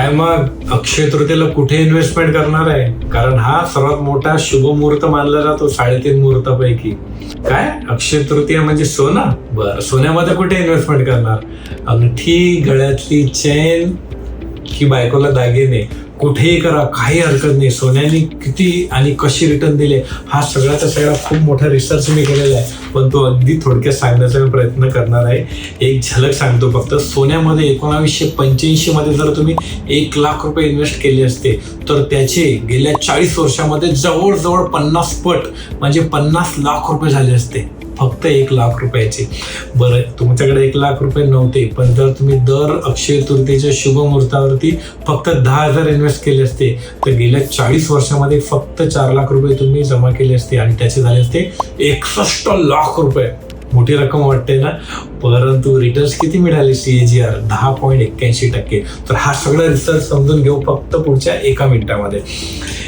काय मग अक्षय तृतीयेला कुठे इन्व्हेस्टमेंट करणार आहे? कारण हा सर्वात मोठा शुभ मुहूर्त मानला जातो साडेतीन मुहूर्तापैकी. काय? अक्षय तृतीया म्हणजे सोना? बर सोन्यामध्ये कुठे इन्व्हेस्टमेंट करणार? अंगठी गळ्यातली चेन की बायकोला दागिने. कुठेही करा काही हरकत नाही. सोन्याने किती आणि कशी रिटर्न दिले हा सगळ्याचा सगळा खूप मोठा रिसर्च मी केलेला आहे. पण तो अगदी थोडक्यात सांगण्याचा मी प्रयत्न करणार आहे. एक झलक सांगतो फक्त सोन्यामध्ये एकोणावीसशे पंच्याऐंशीमध्ये जर तुम्ही एक लाख रुपये इन्व्हेस्ट केले असते तर त्याचे गेल्या चाळीस वर्षामध्ये जवळजवळ पन्नास पट म्हणजे पन्नास लाख रुपये झाले असते. फक्त एक लाख रुपयाचे. बरं तुमच्याकडे एक लाख रुपये नव्हते पण जर तुम्ही दर अक्षय तृतीयेच्या शुभमुहूर्तावरती फक्त दहा हजार इन्व्हेस्ट केले असते तर गेल्या चाळीस वर्षामध्ये फक्त चार लाख रुपये तुम्ही जमा केले असते आणि त्याचे झाले असते एकसष्ट लाख रुपये. मोठी रक्कम वाटते ना? परंतु रिटर्न्स किती मिळाले सी ए जी आर दहा पॉईंट एक्क्याऐंशी टक्के. तर हा सगळा रिसर्च समजून घेऊ फक्त पुढच्या एका मिनिटामध्ये.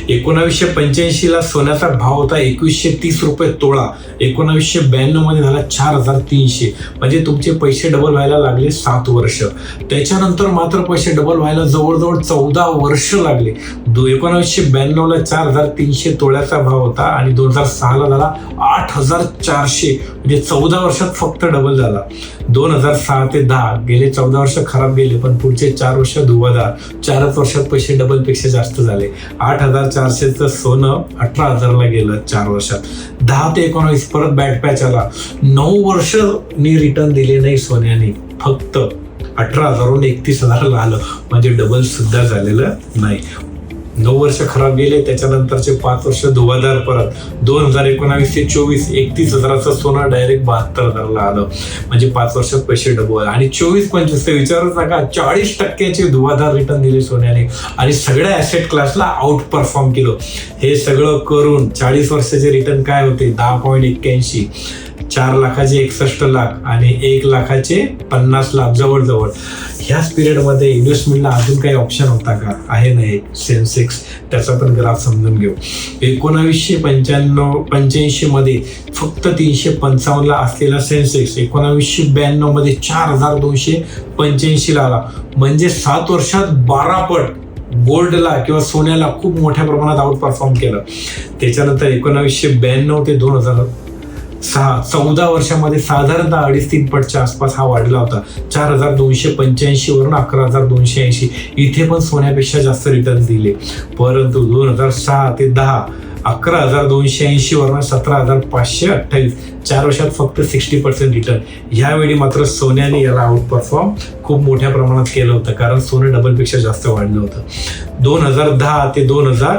एकोणावीसशे पंच्याऐंशीला सोन्याचा भाव होता एकवीसशे तीस रुपये तोळा. एकोणावीसशे ब्याण्णवमध्ये झाला चार हजार तीनशे. म्हणजे तुमचे पैसे डबल व्हायला लागले सात वर्ष. त्याच्यानंतर मात्र पैसे डबल व्हायला जवळजवळ चौदा वर्ष लागले. दो एकोणावीसशे ब्याण्णवला चार हजार तीनशे तोळ्याचा भाव होता आणि दोन हजार सहाला झाला आठ हजार चारशे. म्हणजे चौदा वर्षात फक्त डबल झाला. दोन हजार सहा ते दहा. गेले चौदा वर्ष खराब गेले पण पुढचे चार वर्ष धुवाधार. चारच वर्षात पैसे डबलपेक्षा जास्त झाले. आठ हजार चारशेचं सोनं अठरा हजारला गेलं चार वर्षात. दहा ते एकोणावीस परत बॅट पॅच आला. नऊ वर्ष मी रिटर्न दिले नाही सोन्याने. फक्त अठरा हजारहून एकतीस हजारला आलं. म्हणजे डबल सुद्धा झालेलं नाही. नऊ वर्ष खराब गेले त्याच्यानंतरचे पाच वर्ष धुवाधार परत. दोन हजार एकोणावीस ते चोवीस एकतीस हजाराचं सोनं डायरेक्ट बहात्तर हजारला आलं. म्हणजे पाच वर्षात पैसे डबल आणि चोवीस पंचवीस ते विचारूच नका चाळीस टक्क्याचे धुवाधार रिटर्न दिले सोन्याने. आणि सगळ्या ऍसेट क्लासला आउट परफॉर्म केलं. हे सगळं करून चाळीस वर्षाचे रिटर्न काय होते? दहा पॉईंट एक्क्याऐंशी. चार लाखाचे एकसष्ट लाख आणि एक लाखाचे पन्नास लाख जवळजवळ. ह्याच पिरियडमध्ये इन्व्हेस्टमेंटला अजून काही ऑप्शन होता का? आहे नाही सेन्सेक्स? त्याचा पण ग्राफ समजून घेऊ. एकोणावीसशे पंच्याण्णव पंच्याऐंशीमध्ये फक्त तीनशे पंचावन्नला असलेला सेन्सेक्स एकोणावीसशे ब्याण्णवमध्ये चार हजार दोनशे पंच्याऐंशीला आला. म्हणजे सात वर्षात बारा पट गोल्डला किंवा सोन्याला खूप मोठ्या प्रमाणात आउट परफॉर्म केलं. त्याच्यानंतर एकोणावीसशे ब्याण्णव ते दोन हजार सहा चौदा वर्षामध्ये साधारणतः अडीच तीन पटच्या आसपास हा वाढला होता. चार हजार दोनशे पंच्याऐंशी वरून अकरा हजार दोनशे ऐंशी. इथे पण सोन्यापेक्षा जास्त रिटर्न दिले. परंतु दोन हजार सहा ते दहा अकरा हजार दोनशे ऐंशी वरून सतरा हजार पाचशे अठ्ठावीस चार वर्षात फक्त सिक्स्टी पर्सेंट रिटर्न ह्यावेळी मात्र सोन्याने याला आउट परफॉर्म खूप मोठ्या प्रमाणात केलं होतं कारण सोनं डबलपेक्षा जास्त वाढलं होतं. दोन हजार दहा ते दोन हजार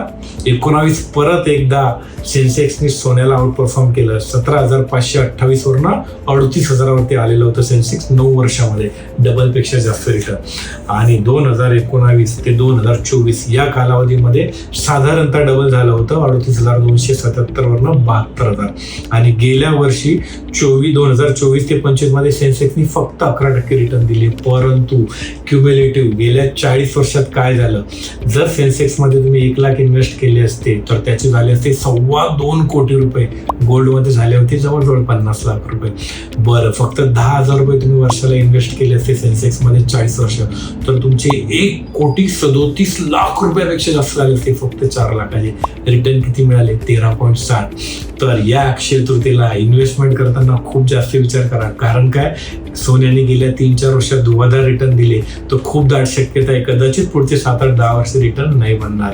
एकोणावीस परत एकदा सेन्सेक्सने सोन्याला आउट परफॉर्म केलं. सतरा हजार पाचशे अठ्ठावीस वरनं अडतीस हजारावरती आलेलं होतं सेन्सेक्स नऊ वर्षामध्ये. डबलपेक्षा जास्त रिटर्न आणि दोन हजार एकोणावीस ते दोन हजार चोवीस या कालावधीमध्ये साधारणतः डबल झालं होतं. अडतीस हजार दोनशे सत्याहत्तर वरनं बहात्तर हजार. आणि गेल्या वर्षी चोवीस दोन हजार चोवीस ते पंचवीसमध्ये सेन्सेक्सनी फक्त अकरा टक्के रिटर्न दिले. परंतु क्युम्युलेटिव्ह गेल्या चाळीस वर्षात काय झालं? जर सेन्सेक्समध्ये तुम्ही एक लाख इन्व्हेस्ट केले असते तर त्याचे झाले असते सव्वा दोन कोटी रुपये. गोल्डमध्ये झाले होते जवळजवळ पन्नास लाख रुपये. बरं फक्त दहा हजार रुपये तुम्ही वर्षाला इन्व्हेस्ट केले असते सेन्सेक्समध्ये चाळीस वर्ष. तर तुमचे एक कोटी सदोतीस लाख रुपयापेक्षा जास्त झाले असते फक्त चार लाखाचे. रिटर्न किती मिळाले? तेरा पॉईंट साठ तर या अक्षय तृतीला इन्व्हेस्टमेंट करताना खूप जास्त विचार करा. कारण काय? सोन्याने गेल्या तीन चार वर्षात धुवाधार रिटर्न दिले तर खूप दाट शक्यता आहे. कदाचित पुढचे सात आठ दहा वर्ष रिटर्न नाही बनणार.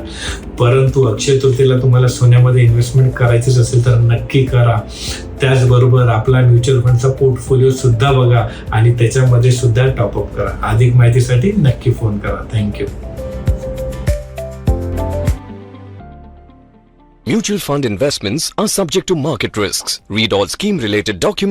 परंतु अक्षय तृतीला तुम्हाला सोन्यामध्ये इन्व्हेस्टमेंट करायचीच असेल तर नक्की करा. त्याचबरोबर आपला म्युच्युअल फंडचा पोर्टफोलिओ सुद्धा बघा आणि त्याच्यामध्ये सुद्धा टॉपअप करा. अधिक माहितीसाठी नक्की फोन करा. Thank you Mutual fund investments are subject to market risks. Read all scheme related documents.